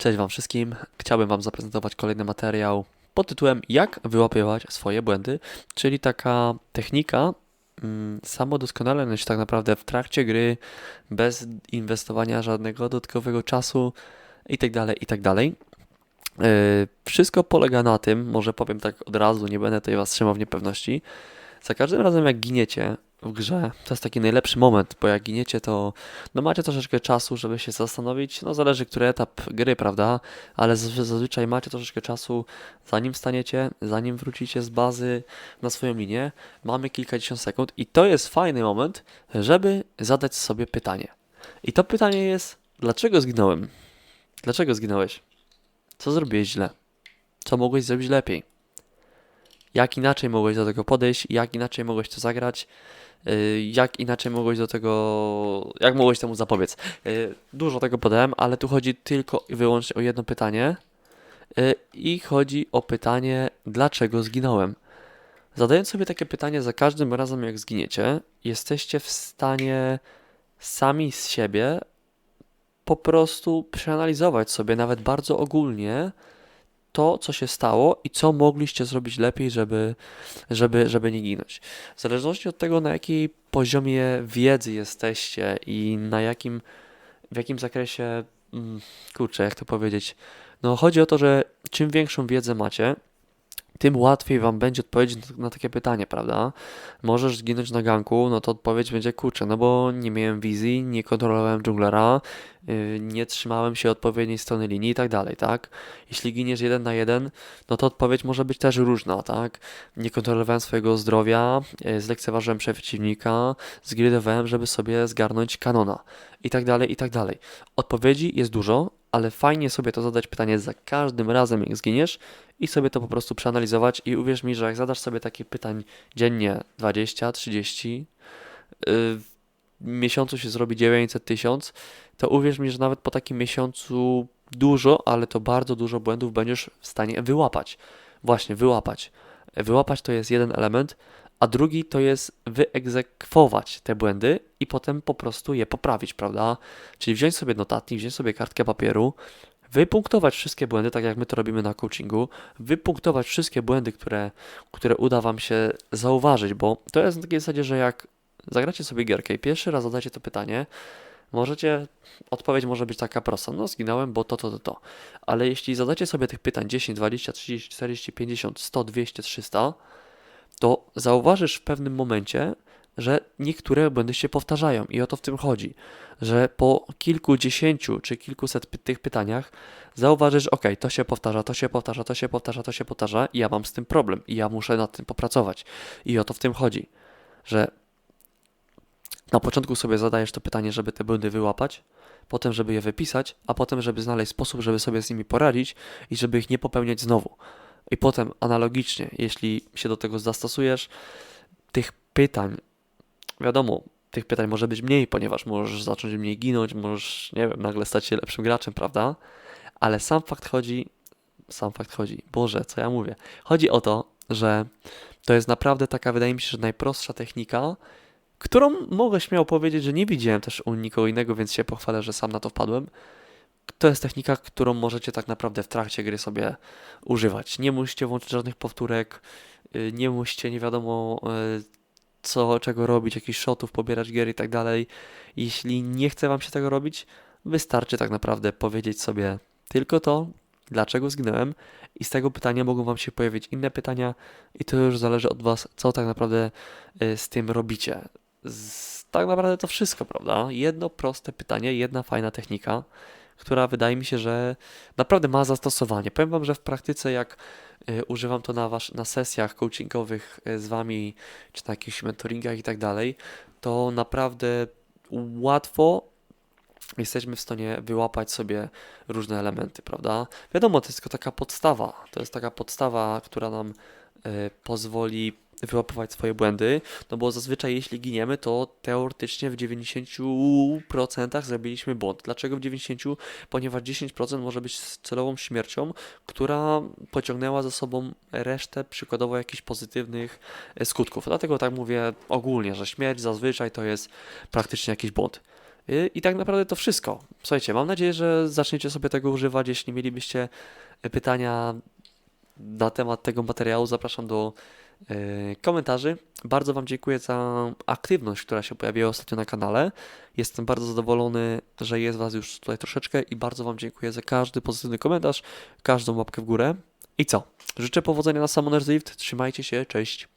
Cześć Wam wszystkim. Chciałbym Wam zaprezentować kolejny materiał pod tytułem Jak wyłapywać swoje błędy, czyli taka technika mm, samodoskonalenia się tak naprawdę w trakcie gry, bez inwestowania żadnego dodatkowego czasu itd., itd. Yy, Wszystko polega na tym, może powiem tak od razu, nie będę tutaj Was trzymał w niepewności. Za każdym razem jak giniecie w grze, to jest taki najlepszy moment, bo jak giniecie, to no macie troszeczkę czasu, żeby się zastanowić, no zależy który etap gry, prawda, ale zazwy- zazwyczaj macie troszeczkę czasu, zanim wstaniecie, zanim wrócicie z bazy na swoją linię, mamy kilkadziesiąt sekund i to jest fajny moment, żeby zadać sobie pytanie. I to pytanie jest, dlaczego zginąłem? Dlaczego zginąłeś? Co zrobiłeś źle? Co mogłeś zrobić lepiej? Jak inaczej mogłeś do tego podejść? Jak inaczej mogłeś to zagrać? Yy, Jak inaczej mogłeś do tego, jak mogłeś temu zapobiec? Yy, Dużo tego podałem, ale tu chodzi tylko i wyłącznie o jedno pytanie. Yy, I chodzi o pytanie, dlaczego zginąłem? Zadając sobie takie pytanie za każdym razem, jak zginiecie, jesteście w stanie sami z siebie po prostu przeanalizować sobie, nawet bardzo ogólnie, to, co się stało i co mogliście zrobić lepiej, żeby, żeby, żeby nie ginąć. W zależności od tego, na jakiej poziomie wiedzy jesteście i na jakim, w jakim zakresie, mm, kurczę, jak to powiedzieć, no chodzi o to, że czym większą wiedzę macie, tym łatwiej wam będzie odpowiedzieć na- takie pytanie, prawda? Możesz zginąć na ganku, no to odpowiedź będzie kurczę, no bo nie miałem wizji, nie kontrolowałem dżunglera, yy, nie trzymałem się odpowiedniej strony linii i tak dalej, tak? Jeśli giniesz jeden na jeden, no to odpowiedź może być też różna, tak? Nie kontrolowałem swojego zdrowia, yy, zlekceważyłem przeciwnika, zgridowałem, żeby sobie zgarnąć kanona i tak dalej, i tak dalej. Odpowiedzi jest dużo, ale fajnie sobie to zadać pytanie za każdym razem, jak zginiesz i sobie to po prostu przeanalizować i uwierz mi, że jak zadasz sobie takich pytań dziennie 20, 30, yy, miesiącu się zrobi 900 tysiąc, to uwierz mi, że nawet po takim miesiącu dużo, ale to bardzo dużo błędów będziesz w stanie wyłapać. Właśnie, wyłapać. Wyłapać to jest jeden element, a drugi to jest wyegzekwować te błędy i potem po prostu je poprawić, prawda? Czyli wziąć sobie notatnik, wziąć sobie kartkę papieru, wypunktować wszystkie błędy, tak jak my to robimy na coachingu, wypunktować wszystkie błędy, które, które uda Wam się zauważyć, bo to jest na takiej zasadzie, że jak zagracie sobie gierkę i pierwszy raz zadacie to pytanie, możecie, odpowiedź może być taka prosta, no zginąłem, bo to, to, to, to. Ale jeśli zadacie sobie tych pytań 10, 20, 30, 40, 50, 100, 200, 300, to zauważysz w pewnym momencie, że niektóre błędy się powtarzają i o to w tym chodzi, że po kilkudziesięciu czy kilkuset py- tych pytaniach zauważysz, ok, to się powtarza, to się powtarza, to się powtarza, to się powtarza i ja mam z tym problem i ja muszę nad tym popracować. I o to w tym chodzi, że na początku sobie zadajesz to pytanie, żeby te błędy wyłapać, potem żeby je wypisać, a potem żeby znaleźć sposób, żeby sobie z nimi poradzić i żeby ich nie popełniać znowu. I potem analogicznie, jeśli się do tego zastosujesz, tych pytań, wiadomo, tych pytań może być mniej, ponieważ możesz zacząć mniej ginąć, możesz, nie wiem, nagle stać się lepszym graczem, prawda? Ale sam fakt chodzi, sam fakt chodzi, Boże, co ja mówię? Chodzi o to, że to jest naprawdę taka, wydaje mi się, że najprostsza technika, którą mogę śmiało powiedzieć, że nie widziałem też u nikogo innego, więc się pochwalę, że sam na to wpadłem. To jest technika, którą możecie tak naprawdę w trakcie gry sobie używać. Nie musicie włączyć żadnych powtórek, y, nie musicie nie wiadomo y, co, czego robić, jakichś shotów, pobierać gier i tak dalej. Jeśli nie chce wam się tego robić, wystarczy tak naprawdę powiedzieć sobie tylko to, dlaczego zginąłem i z tego pytania mogą wam się pojawić inne pytania i to już zależy od was, co tak naprawdę y, z tym robicie. Z, tak naprawdę to wszystko, prawda? Jedno proste pytanie, jedna fajna technika, która wydaje mi się, że naprawdę ma zastosowanie. Powiem wam, że w praktyce jak y, używam to na, wasz, na sesjach coachingowych y, z wami, czy na jakichś mentoringach i tak dalej, to naprawdę łatwo jesteśmy w stanie wyłapać sobie różne elementy, prawda? Wiadomo, to jest tylko taka podstawa. To jest taka podstawa, która nam y, pozwoli wyłapywać swoje błędy, no bo zazwyczaj jeśli giniemy, to teoretycznie w 90% zrobiliśmy błąd. Dlaczego w 90%? Ponieważ 10% może być celową śmiercią, która pociągnęła za sobą resztę przykładowo jakichś pozytywnych e, skutków. Dlatego tak mówię ogólnie, że śmierć zazwyczaj to jest praktycznie jakiś błąd. I tak naprawdę to wszystko. Słuchajcie, mam nadzieję, że zaczniecie sobie tego używać. Jeśli mielibyście y, pytania na temat tego materiału, zapraszam do komentarzy. Bardzo Wam dziękuję za aktywność, która się pojawiła ostatnio na kanale. Jestem bardzo zadowolony, że jest Was już tutaj troszeczkę i bardzo Wam dziękuję za każdy pozytywny komentarz, każdą łapkę w górę. I co? Życzę powodzenia na Summoner's Rift. Trzymajcie się, cześć.